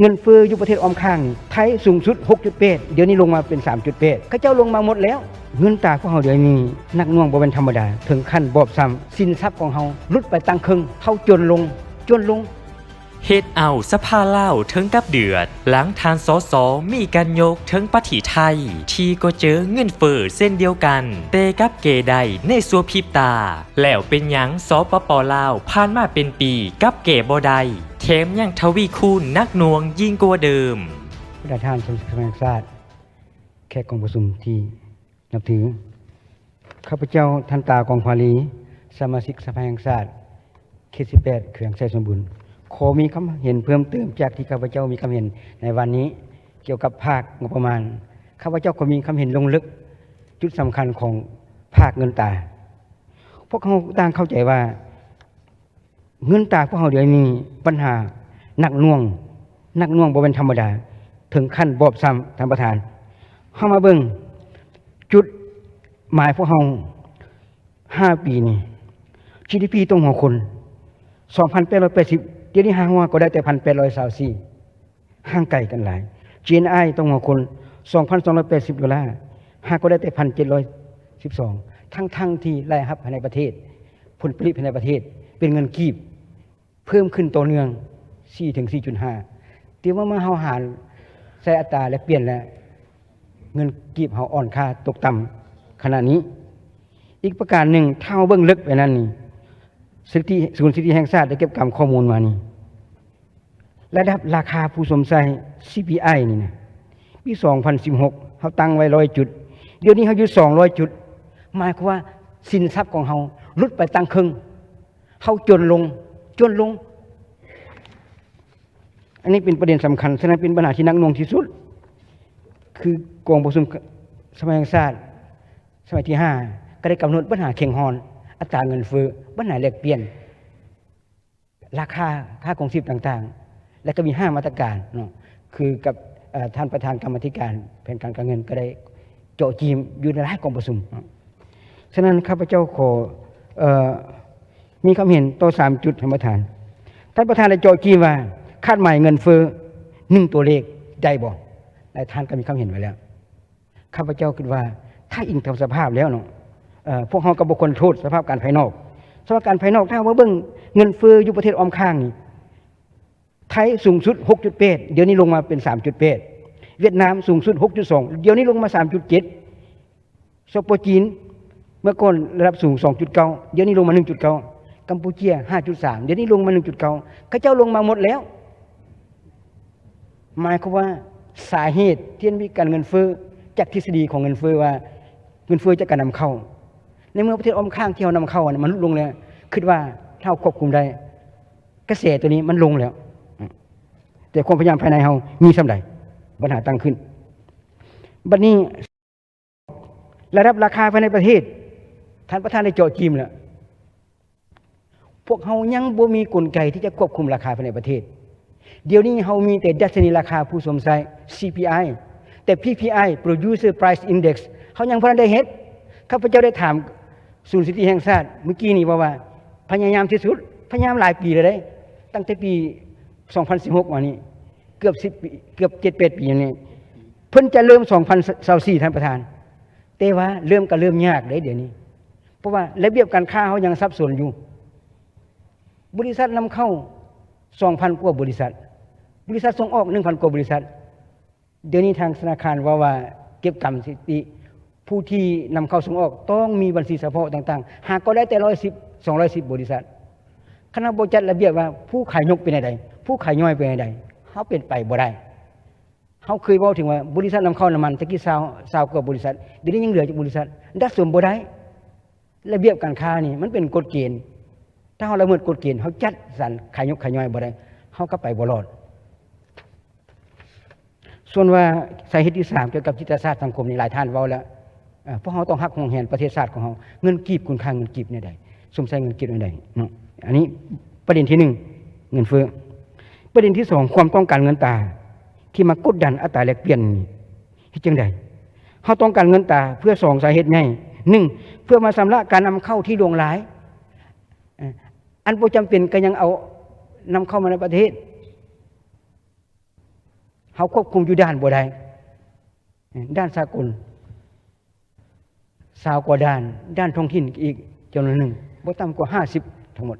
เงินเฟ้ออยู่ประเทศออมข้างนี่ไทยสูงสุด 6.8 เดี๋ยวนี้ลงมาเป็น 3.8เขาเจ้าลงมาหมดแล้ว เงินตาของเฮาเดี๋ยวนี้นักน่วงบ่เป็นธรรมดา ถึงขั้นบอบซ้ำสินทรัพย์ของเฮาลดไปตั้งครึ่งเฮาจนลงจนลงเฮ็ดเอาสภาเล่าวถึงกับเดือด หลังทานสอสอมีการยกถึงปฏิไทย ที่ก็เจอเงินเฟ้อเส้นเดียวกัน เตกับเกใดในสัวพิบตา แล้วเป็นยังสปปลาวผ่านมาเป็นปีกับเกบ่ได แถมยังทวีคูณนักหน่วงยิ่งกว่าเดิม ประธานสภาแห่งชาติแขกกองประชุมที่นับถือ ข้าพเจ้าท่านตากองพาลี สมาชิกสภาแห่งชาติเขต18เขื่องไส้สมบูรณ์ขอมีคำเห็นเพิ่มเติมจากที่ข้าพเจ้ามีคำเห็นในวันนี้ เกี่ยวกับภาคงบประมาณ ข้าพเจ้าก็มีคำเห็นลงลึก จุดสำคัญของภาคเงินตา พวกเขาต่างเข้าใจว่า เงินตาพวกเขาเดี๋ยวนี้ปัญหาหนักน่วงหนักน่วงบ่เป็นธรรมดา ถึงขั้นบอบซ้ำท่านประธานเข้ามาเบิ่งจุดหมายพวกเราห้าปีนี่ GDP ตรงหัวคน2,880เดี๋ยวนี้ห่างว่าก็ได้แต่1,824ห่างไกลกันหลาย GNI ตรงหัวคน2,280ดอลลาร์ห่างก็ได้แต่1,712ทั้งทั้งที่รายรับภายในประเทศ ผลผลิตภายในประเทศ เป็นเงินกีบ เพิ่มขึ้นต่อเนื่อง4ถึง4.5ต่ว่าเมื่อเฮาหารใส่อัตราและเปลี่ยนแล้ว เงินกีบเฮาอ่อนค่าตกต่ำขณะนี้ อีกประการหนึ่งถ้าเราเบิ่งลึกไปนั่นนี่สถิติศูนย์สถิติแห่งชาติได้เก็บกำข้อมูลมานี่ระดับราคาผู้สมใส่ CPI นี่นะปี 2016เขาตั้งไว้ร้อยจุด เดี๋ยวนี้เขาอยู่200 จุด หมายความว่าสินทรัพย์ของเขาลดไปตั้งครึ่งเขาจนลง จนลงอันนี้เป็นประเด็นสำคัญฉะนั้นเป็นปัญหาที่นักหน่วงที่สุด คือกองประชุมสมัยแห่งชาติสมัยที่ห้าก็ได้กำหนดปัญหาเข่งฮอน อัตราเงินเฟ้อปัญหาแลกเปลี่ยน ราคาค่าของชีพต่างๆ และก็มีห้ามาตรการเนาะคือกับท่านประธานกรรมธิการแผนการการเงินก็ได้เจาะจีมอยู่ในรายกองประชุมฉะนั้นข้าพเจ้าขออ มีความเห็นต่อสามจุดท่านประธาน ท่านประธานได้เจาะจีว่าคาดหมายเงินเฟ้อหนึ่งตัวเลขได้บ่นายท่านก็มีความเห็นไว้แล้ว ข้าพเจ้าคิดว่า ถ้าอิงตามสภาพแล้วเนาะพวกเรากับบุคคลโทษสภาพการภายนอก สภาพการภายนอกถ้าว่าเบิ่งเงินเฟ้ออยู่ประเทศออมข้างนี่ไทยสูงสุด 6.8 เดี๋ยวนี้ลงมาเป็น 3.8 เวียดนามสูงสุด 6.2 เดี๋ยวนี้ลงมา 3.7สปปจีน เมื่อก่อนระดับสูง 2.9 เดี๋ยวนี้ลงมา 1.9 กัมพูเชีย 5.3 เดี๋ยวนี้ลงมา 1.9เขาเจ้าลงมาหมดแล้ว หมายความว่าสาเหตุที่มีการเงินเฟ้อจากทฤษฎีของเงินเฟ้อว่า เงินเฟ้อจากการนำเข้า ในเมื่อประเทศอ้อมข้างที่เรานำเข้าเนี่ยมันลดลงแล้วคิดว่าถ้าเราควบคุมได้กระแสตัวนี้มันลงแล้ว แต่ความพยายามภายในเรามีสำใดปัญหาตั้งขึ้น บัดนี้ระดับราคาภายในประเทศ ท่านประธานได้เจาะจีมแล้ว พวกเรายังบ่มีกลไกที่จะควบคุมราคาภายในประเทศ เดี๋ยวนี้เรามีแต่ดัชนีราคาผู้สวมใส่ CPI แต่ PPI Producer Price Index เขายังพอได้เฮ็ดข้าพเจ้าได้ถามศูนย์สิทธิแห่งชาติเมื่อกี้นี่ว่าว่า พยายามที่สุด พยายามหลายปีเลยได้ ตั้งแต่ปี 2016มานี้ เกือบ10ปีเกือบ7-8ปีนี่เพิ่นจะเริ่ม 2024ท่านประธาน แต่ว่าเริ่มก็เริ่มยากเลยเดี๋ยวนี้ เพราะว่าระเบียบการค้าเขายังสับสนอยู่ บริษัทนำเข้า2,000กว่าบริษัท บริษัทส่งออก1,000กว่าบริษัท เดี๋ยวนี้ทางธนาคารว่าว่าเก็บกรรมสิทธิผู้ที่นำเข้าส่งออกต้องมีบัญชีเฉพาะต่างๆ หากก็ได้แต่ร้อยสิบสองร้อยสิบบริษัท คณะบริจัดระเบียบว่าผู้ขายนกเป็นอะไรผู้ขายย่อยเป็นอะไรเขาเป็นไปบ่ได้เขาเคยบอกถึงว่าบริษัทนำเข้าน้ำมันตะกี้ซาวซาวกว่าบริษัทเดี๋ยวนี้ยังเหลือจากบริษัทดัดส่วนบ่ได้ระเบียบการค้านี่มันเป็นกฎเกณฑ์ ถ้าเขาละเมิดกฎเกณฑ์เขาจัดสรรขายยกขายย่อยบ่ได้เขาก็ไปบ่รอด ส่วนว่าสาเหตุที่สามเกี่ยวกับจิตศาสตร์สังคมนี่หลายท่านเว้าแล้วเพราะเขาต้องหักของแหนประเทศชาติของเขาเงินกีบคุณค่าเงินกีบเนี่ยใดสมใส่เงินกีบเนี่ยใดเนาะอันนี้ประเด็นที่หนึ่งเงินเฟ้อประเด็นที่สองความต้องการเงินตา ที่มากดดันอัตราแลกเปลี่ยนนี่ที่จังใดเขาต้องการเงินตาเพื่อสองสาเหตุไงหนึ่งเพื่อมาสำระการนำเข้าที่ดวงหลาย อันบ่จำเป็นก็ยังเอานำเข้ามาในประเทศเฮาควบคุมอยู่ด้านบ่ได้ด้านสากล สาวกว่าด้าน ด้านท้องถิ่นอีกจำนวนหนึ่งบ่ต่ำกว่า50ทั้งหมด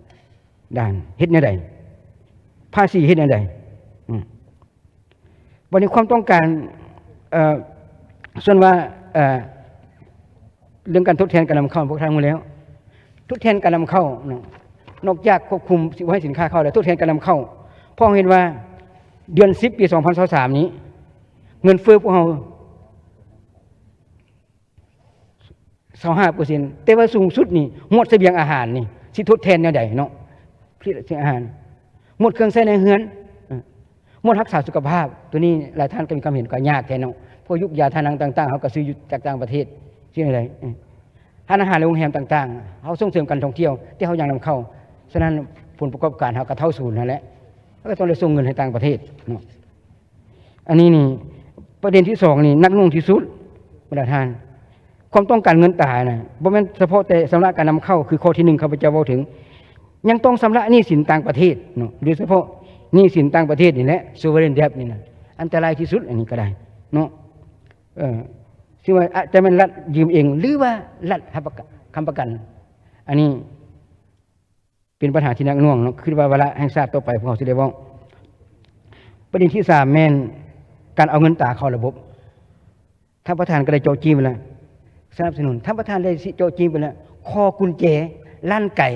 ด้านเฮ็ดแนใดภาษีเฮ็ดแนใดวันนี้ความต้องการส่วนว่าเรื่องการทดแทนการนำเข้าพวกทางมาแล้ว ทดแทนการนำเข้าเนอกจากควบคุมสิวให้สินค้าเข้าแล้วทดแทนการนำเข้าเพราะเห็นว่าเดือน10ปี2023นี้ เงินเฟ้อพวกเรา25เปอร์เซ็นต์แต่ว่าสูงสุดนี่หมดเสบียงอาหารนี่สิทดแทนแนวใดเนาะผลิธีอาหาร หมดเครื่องใช้ในเฮือนหมดรักษาสุขภาพ ตัวนี้หลายท่านก็มีความเห็นก็ยากแท้เนาะเพราะยุคยาทานังต่าง ๆเขาก็ซื้อจากต่างประเทศชื่ออะไรร้านอาหารโรงแรมต่าง ๆเขาส่งเสริมการท่องเที่ยวที่เขายังนำเข้า ฉะนั้นผลประกอบการเขาก็เท่าศูนย์นั่นแหละเขาก็ต้องเลยส่งเงินให้ต่างประเทศเนาะอันนี้นี่ประเด็นที่สองนี่นักลงที่สุดประธาน ความต้องการเงินตายนะบ่แม่นเฉพาะแต่สำหรับการนำเข้าคือข้อที่หนึ่งข้าพเจ้าบอกถึง ยังต้องสำระหนี้สินต่างประเทศเนาะโดยเฉพาะหนี้สินต่างประเทศนี่แหละ sovereign debt นี่นะอันตรายที่สุดอันนี้ก็ได้เนาะเออซึ่งว่าอาจจะเป็นรัฐยืมเอง หรือว่ารัฐให้ประกันคำประกัน อันนี้ เป็นปัญหาที่นักน่วงเนาะคือว่าเวลาแห่งชาติต่อไปพวกเขาสิได้ว้าประเด็นที่สามแม่นการเอาเงินตาเข้าระบบท่านประธานก็ได้โจจีไปแล้วสนับสนุนท่านประธานได้โจจีไปแล้วคอกุญแจลั่นไก่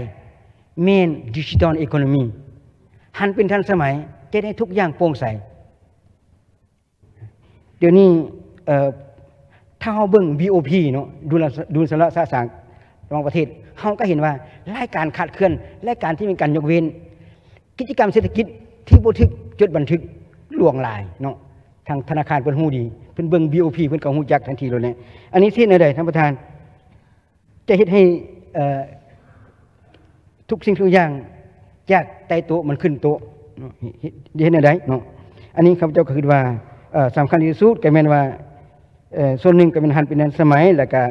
เมนดิจิตอลอีโคโนมีหันเป็นทันสมัยจะได้ทุกอย่างโปร่งใส เดี๋ยวนี้เอ่อถ้าเราเบิ่ง BOP เนาะดูลดูสาระสะสางระหว่างประเทศ เราก็เห็นว่ารายการขาดเคลื่อนและการที่มีการยกเว้น กิจกรรมเศรษฐกิจที่บันทึกจดบันทึกลวงลายเนาะทางธนาคารเพิ่นฮู้ดีเพิ่นเบิ่ง BOP เพิ่นก็ฮู้จักทันทีเลยเนี่ยอันนี้ที่ไหนได้ท่านประธาน จะเฮ็ดให้ทุกสิ่งทุกอย่างจากใต้โต๊ะมันขึ้นโต๊ะเนาะเฮ็ดเฮ็ดแนใดเนาะอันนี้ข้าพเจ้าก็คิดว่าสำคัญที่สุดก็แม่นว่าส่วนหนึ่งก็เป็นหันเป็นสมัยแล้วก็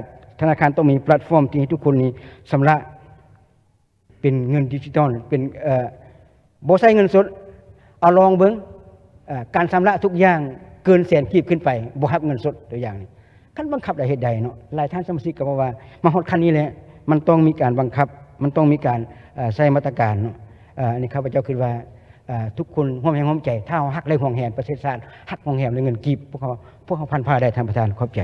ธนาคารต้องมีแพลตฟอร์มที่ให้ทุกคนนี้ชำระเป็นเงินดิจิตอลเป็นเอ่อบ่ใช้เงินสดเอาลองเบิงการชำระทุกอย่างเกินแสนกีบขึ้นไปบ่รับเงินสดตัวอย่างนี้คันบังคับได้เหตุใดเนาะหลายท่านสมาชิกก็บอกว่า มาฮอดคันนี้แหละมันต้องมีการบังคับ มันต้องมีการเอ่อใช้มาตรการเนาะอันนี้ข้าพเจ้าคิดว่าทุกคนร่วมแรงร่วมใจถ้าเราฮักเลยห่วงแหนประเทศชาติฮักห่วงแหนเลยเงินกีบพวกเขาพวกเขาพันผ้าได้ท่านประธานขอบใจ